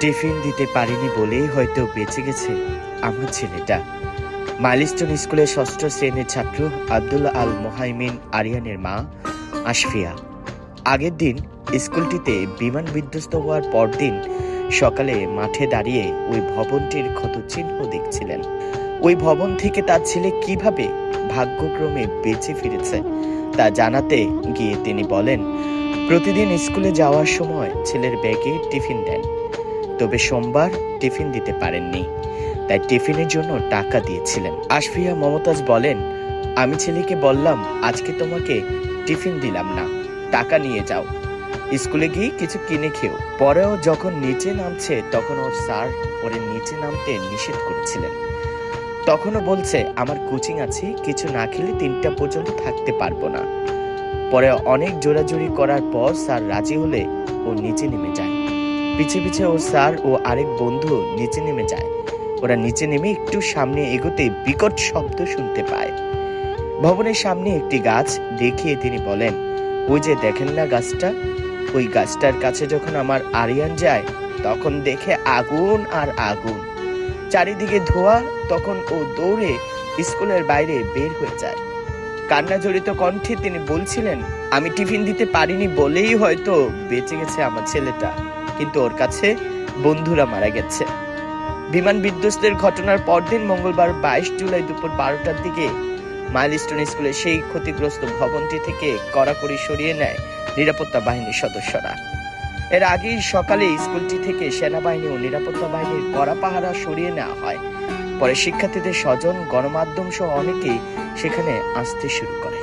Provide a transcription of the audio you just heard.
Tiffin দিতে পারিনি বলেই হয়তো বেঁচে গেছে আমার ছেলেটা। মাইলস্টোন স্কুলের ষষ্ঠ শ্রেণির ছাত্র আব্দুল্লাহ আল মোহাইমিন আরিয়ানের মা আশফিয়া। আগের দিন স্কুলটিতে বিমান বিধ্বস্ত হওয়ার পরদিন সকালে মাঠে দাঁড়িয়ে ওই ভবনটির ক্ষতচিহ্ন দেখছিলেন। ওই ভবন থেকে তার ছেলে কীভাবে ভাগ্যক্রমে বেঁচে ফিরেছে তা জানাতে গিয়ে তিনি বলেন, প্রতিদিন স্কুলে যাওয়ার সময় ছেলের ব্যাগে টিফিন দেন। তবে সোমবার টিফিন দিতে পারেননি। তাই টিফিনের জন্য টাকা দিয়েছিলেন। আশফিয়া মমতাজ বলেন, আমি ছেলেকে বললাম, আজকে তোমাকে টিফিন দিলাম না। টাকা নিয়ে যাও। স্কুলে গিয়ে কিছু কিনে খেও। পরেও যখন নিচে নামছে, তখন ওর স্যার ওরে নিচে নামতে নিষেধ করেছিলেন। তখনও বলছে, আমার কোচিং আছে, কিছু না খেলে তিনটা পর্যন্ত থাকতে পারব না। পরে অনেক জোরাজুরি করার পর স্যার রাজি হলে ও নিচে নেমে যায়। পিছে পিছে ওর স্যার ও আরেক বন্ধু নিচে নেমে যায়। ওরা নিচে নেমে একটু সামনে এগোতে বিকট শব্দ শুনতে পায়। ভবনের সামনে একটি গাছ দেখিয়ে তিনি বলেন, ওই যে দেখেন না গাছটা? ওই গাছটার কাছে যখন আমার আরিয়ান যায়, তখন দেখে আগুন আর আগুন। চারিদিকে ধোয়া, তখন ও দৌড়ে স্কুলের বাইরে বের হয়ে যায়। কান্না জড়িত কণ্ঠে তিনি বলছিলেন, আমি টিফিন দিতে পারিনি বলেই হয়তো বেঁচে গেছে আমার ছেলেটা। কিন্তু ওর কাছে বন্ধুরা মারা গেছে। বিমান বিধ্বস্তের ঘটনার পরদিন মঙ্গলবার বাইশ জুলাই দুপুর বারোটার দিকে মাইলস্টোন স্কুলের সেই ক্ষতিগ্রস্ত ভবনটি থেকে কড়াকড়ি সরিয়ে নেয় নিরাপত্তা বাহিনীর সদস্যরা। এর আগেই সকালে স্কুলটি থেকে সেনাবাহিনী ও নিরাপত্তা বাহিনীর কড়া পাহারা সরিয়ে নেওয়া হয়। পরে শিক্ষার্থীদের স্বজন, গণমাধ্যম সহ অনেকেই সেখানে আসতে শুরু করে।